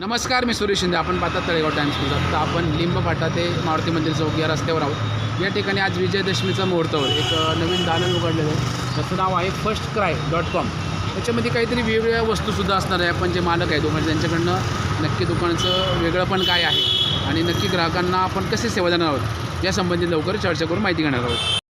नमस्कार मी सुरेश शिंदे. आपण पाहतात तळेगाव टाइम्स न्यूज आता आपण लिंब फाटा ते मारुती मंदिर चौक या रस्त्यावर आहोत. या ठिकाणी आज विजयदशमीचा मुहूर्तावर एक नवीन दालन उघडलेलं आहे. त्याचं नाव आहे फर्स्ट क्राय डॉट कॉम त्याच्यामध्ये काहीतरी वेगवेगळ्या वस्तूसुद्धा असणार आहे. आपण जे मालक आहे म्हणजे त्यांच्याकडनं नक्की दुकानाचं वेगळं पण काय आहे आणि नक्की ग्राहकांना आपण कसे सेवा देणार आहोत यासंबंधी लवकर चर्चा करून माहिती घेणार आहोत.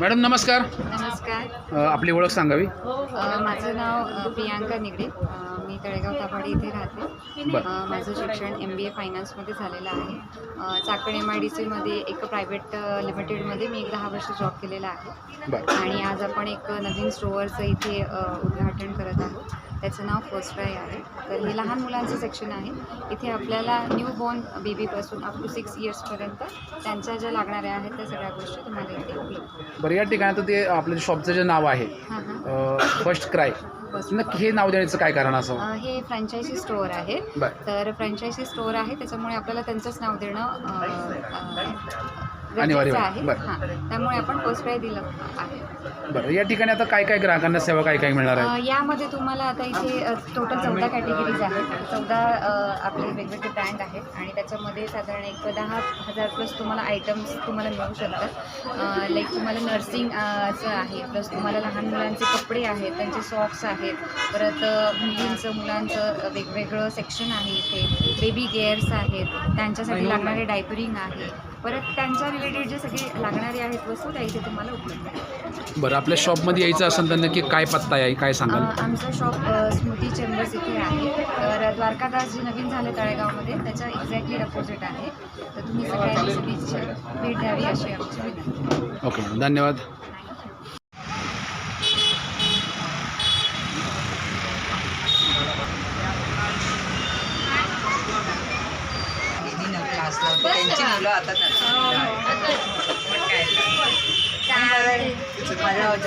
मॅडम नमस्कार. नमस्कार. अ, आपली ओळख सांगावी. अ, माझं नाव अ, प्रियांका निगडे. अ, मी तळेगाव तापाडी इथे राहते. बरं. अ, माझं शिक्षण एम बी ए फायनान्समध्ये झालेलं आहे. अ, चाकण एम आय डी सीमध्ये एक प्रायव्हेट अ, लिमिटेडमध्ये मी एक दहा वर्ष जॉब केलेला आहे. बरं. आणि आज आपण एक नवीन स्टोअरचं इथे अ, उद्घाटन करत आहोत. त्याचं नाव फर्स्ट ट्राय आहे. तर हे लहान मुलांचं सेक्शन आहे. इथे आपल्याला न्यू बॉर्न बेबीपासून अप टू सिक्स इयर्सपर्यंत त्यांच्या ज्या लागणाऱ्या आहेत त्या सगळ्या गोष्टी तुम्हाला इथे उपलब्ध बरं या ठिकाणी आता ते आपलं शॉपचं जे नाव आहे हां हां. फर्स्ट क्राय नक्की हे नाव देण्याचं काय कारण असं? अ, हे फ्रँचायझी स्टोअर आहे. बरं. तर फ्रँचायझी स्टोअर आहे त्याच्यामुळे आपल्याला त्यांचंच नाव देणं अ, अ, अनिवार्य आहे. बरं. हां. त्यामुळे आपण फर्स्ट प्राय दिलं आहे. बरं. या ठिकाणी आता काय काय ग्राहकांना सेवा काय काय मिळणार आहे अ, यामध्ये तुम्हाला आता इथे टोटल चौदा कॅटेगरीज आहेत. चौदा आपले वेगवेगळे ब्रँड आहेत. आणि त्याच्यामध्ये साधारण एक दहा हजार प्लस तुम्हाला आयटम्स तुम्हाला मिळू शकतात. लाईक तुम्हाला नर्सिंग चं आहे. प्लस तुम्हाला लहान मुलांचे कपडे आहेत. त्यांचे सॉक्स आहेत. परत अ, मुलींचं मुलांचं अ, वेगवेगळं सेक्शन आहे इथे. बेबी गेअर्स आहेत. त्यांच्यासाठी लागणारे डायपरिंग आहे. परत त्यांच्या रिलेटेड जे सगळे लागणारे आहेत वस्तू त्या इथे तुम्हाला उपलब्ध आहेत. बरं आपल्या शॉपमध्ये यायचं असेल तर नक्की काय पत्ता आहे काय अ, सांगाल आमचं शॉप स्मृती चेंबर्स इथे आहे. तर द्वारकादास जे नवीन झाले तळेगावमध्ये त्याच्या एक्झॅक्टली अपोजिट आहे. तर तुम्ही सगळ्यांनी सगळीच भेट द्यावी अशी आमची विनंती ओके मॅडम धन्यवाद. नव्हती असलं होतं. त्यांची मुलं आता नर्सिंगला आहेत. माझा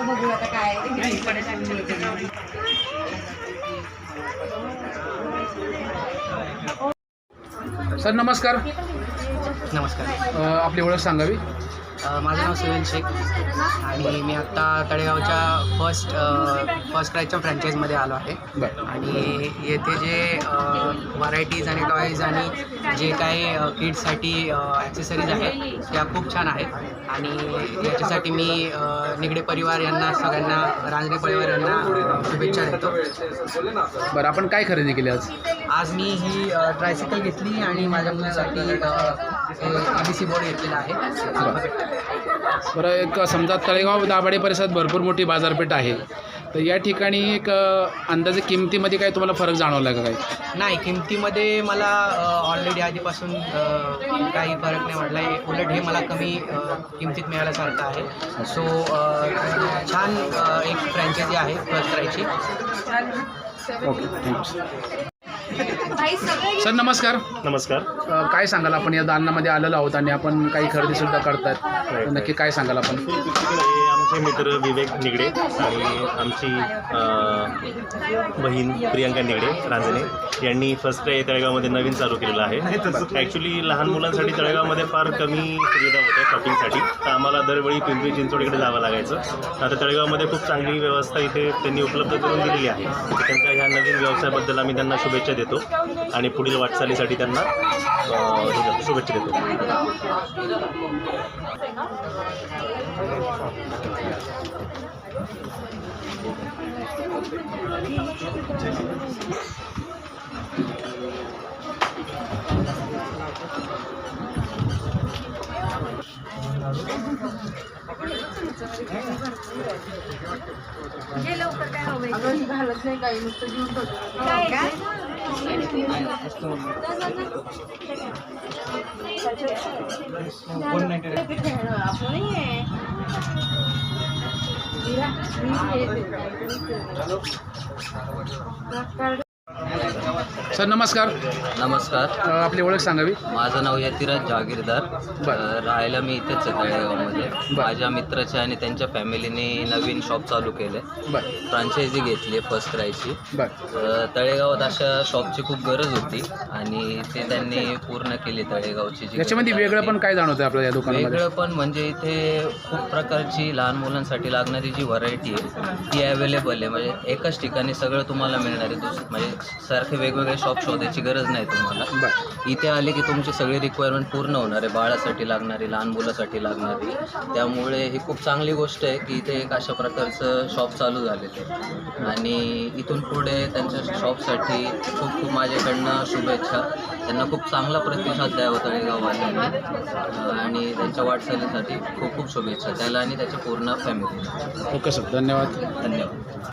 बघू आता काय सर नमस्कार. नमस्कार. आपली ओळख सांगावी? माझं नाव सुनील शेख. आणि मी आत्ता तळेगावच्या फर्स्ट फर्स्ट क्रायच्या फ्रँचाईजमध्ये आलो आहे. आणि येथे जे व्हरायटीज आणि टॉईज आणि जे काही किड्ससाठी ॲक्सेसरीज आहेत त्या खूप छान आहेत. आणि याच्यासाठी मी निगडे परिवार यांना सगळ्यांना रांजणे परिवार यांना शुभेच्छा देतो. बरं आपण काय खरेदी केली आज? आज मी ही ट्रायसिकल घेतली आणि माझ्या मुलीसाठी ए बी सी बोर्ड घेतलेला आहे. बरं एक समजा तळेगाव दाभाडे परिसरात भरपूर मोठी बाजारपेठ आहे. तर या ठिकाणी एक अंदाजे किमतीमध्ये काय तुम्हाला फरक जाणवला का काय नाही किमतीमध्ये मला ऑलरेडी आधीपासून अ, काही फरक नाही वाटला आहे उलट हे मला कमी अ, किमतीत मिळाल्यासारखं आहे. सो छान अ, एक फ्रँचायझी आहे करायची ओके थँक्यू सर नमस्कार. नमस्कार. अ, काय सांगाल? आपण या दालनामध्ये आलेलो आहोत आणि आपण काही खरेदीसुद्धा करतात तर नक्की काय सांगाल आपण? हे आमचे मित्र विवेक निगडे आणि आमची बहीण प्रियांका निगडे रांजणे यांनी फर्स्ट डे तळेगावमध्ये नवीन चालू केलेलं आहे. ॲक्च्युली लहान मुलांसाठी तळेगावमध्ये फार कमी सुविधा होत्या शॉपिंगसाठी तर आम्हाला दरवेळी पिंपरी चिंचवड इकडे जावं लागायचं. आता तळेगावमध्ये खूप चांगली व्यवस्था इथे त्यांनी उपलब्ध करून दिलेली आहे. त्यांच्या ह्या नवीन व्यवसायाबद्दल आम्ही त्यांना शुभेच्छा देतो आणि पुढील वाटचालीसाठी त्यांना ¿Qué le gusta, Carol? ¿Abras y cajas la cega. देतो सर नमस्कार. नमस्कार. अ, आपली ओळख सांगावी. माझं नाव यतिराज जहागीरदार. अ, राहायला मी इथेच आहे तळेगावमध्ये. माझ्या मित्राच्या आणि त्यांच्या फॅमिलीने नवीन शॉप चालू केले. बर. फ्रांचायझी घेतली फर्स्ट क्रायची बर. अ, तळेगावात अशा शॉपची खूप गरज होती आणि ते त्यांनी पूर्ण केली तळेगावची जी याच्यामध्ये गरज वेगळं आहे. पण काय जाणवतं आपल्या या दुकानामध्ये? वेगळं पण म्हणजे इथे खूप प्रकारची लहान मुलांसाठी लागणारी जी व्हरायटी आहे ती अवेलेबल आहे. म्हणजे एकाच ठिकाणी सगळं तुम्हाला मिळणार आहे. दुस म्हणजे सारखे वेगवेगळे शॉप शोधायची गरज नाही तुम्हाला. इथे आले की तुमची सगळी रिक्वायरमेंट पूर्ण होणार आहे. बाळासाठी लागणारी लहान मुलासाठी लागणारी. त्यामुळे ही खूप चांगली गोष्ट आहे की इथे एक अशा प्रकारचं शॉप चालू झालेलं आहे. आणि इथून पुढे त्यांच्या शॉपसाठी खूप खूप माझ्याकडनं शुभेच्छा. त्यांना खूप चांगला प्रतिसाद द्यावा तळेगाववाल्यांनी आणि त्यांच्या वाटचालीसाठी खूप खूप शुभेच्छा. त्याला आणि त्याच्या पूर्ण फॅमिलीला ओके सर धन्यवाद. धन्यवाद.